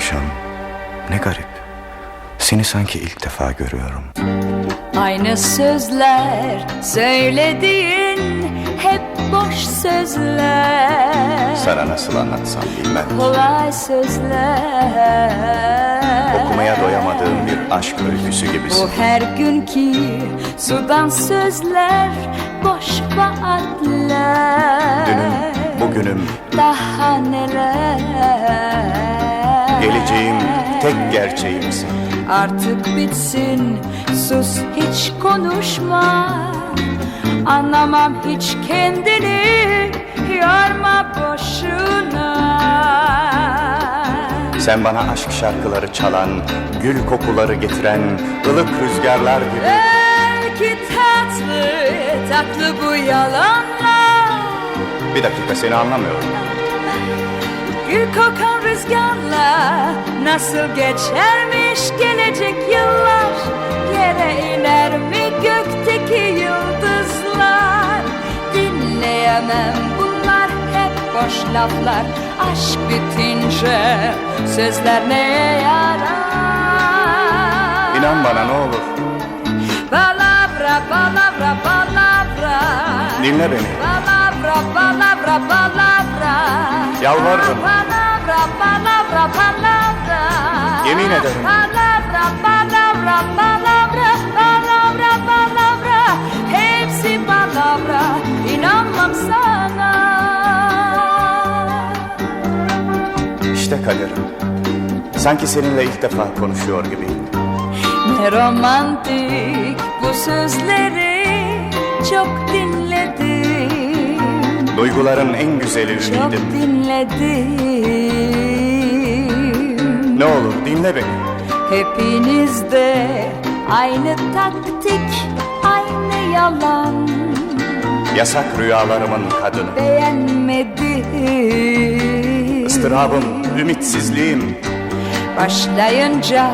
akşam ne garip. Seni sanki ilk defa görüyorum. Aynı sözler söylediğin hep boş sözler Sana nasıl anlatsam bilmem. Kolay sözler Okumaya doyamadığım bir aşk öyküsü gibisin. Bu her günkü sudan sözler boş vaatler Dünüm, bugünüm, Daha neler geleceğim, tek gerçeğimsin. Artık bitsin sus hiç konuşma Anlamam hiç kendini yorma boşuna Sen bana aşk şarkıları çalan, gül kokuları getiren, ılık rüzgarlar gibi. Belki tatlı tatlı bu yalanlar Bir dakika seni anlamıyorum. Gül kokan rüzgarla nasıl geçermiş gelecek yıllar? Yere iner mi gökteki yıldızlar? Dinleyemem bunlar hep boş laflar. Aşk bitince sözler neye yarar? İnan bana ne olur. Palavra, palavra, palavra Dinle beni. Palavra, palavra, palavra Yalvarırım. Palavra, palavra, palavra Yemin ederim. Palavra, palavra, palavra Palavra, palavra Hepsi palavra İnanmam sana İşte kaderim. Sanki seninle ilk defa konuşuyor gibiyim. Ne romantik bu sözleri Çok dinledim Duyguların en güzeli Çok ümidim. dinledim Ne olur dinle beni. Hepinizde aynı taktik, aynı yalan Yasak rüyalarımın kadını. Beğenmedim Istırabım, ümitsizliğim. Başlayınca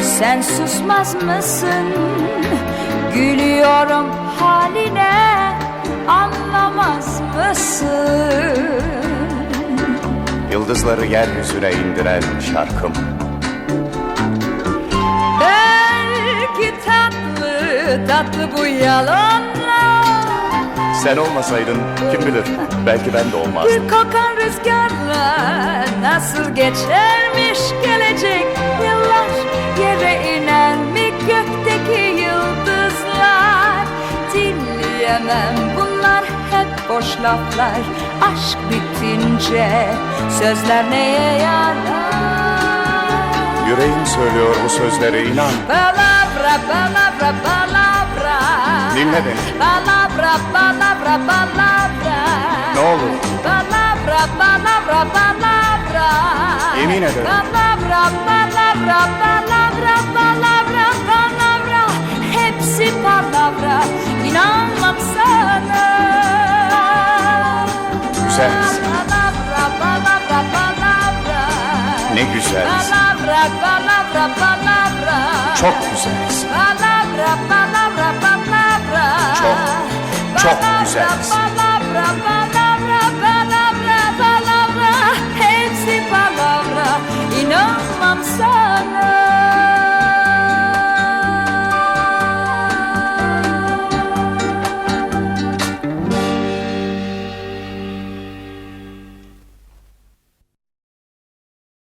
sen susmaz mısın? Gülüyorum haline anlamaz mısın? Yıldızları yeryüzüne indiren şarkım. Belki tatlı tatlı bu yalanlar Sen olmasaydın kim bilir belki ben de olmazdım. Kokan rüzgarla nasıl geçermiş gelecek yıllar Yere iner mi gökteki yıldızlar Dinleyemem boş laflar Aşk bitince sözler neye yarar? Yüreğim söylüyor bu sözleri inan. Palavra, palavra, palavra. Dinle beni. Palavra, palavra, palavra. Ne olur. Palavra, palavra, palavra. Yemin ederim. Palavra, palavra, palavra, palavra, palavra. Hepsi palavra. İnanmam Güzelsin. Ne güzelsin. Çok güzelsin. Çok, çok güzelsin.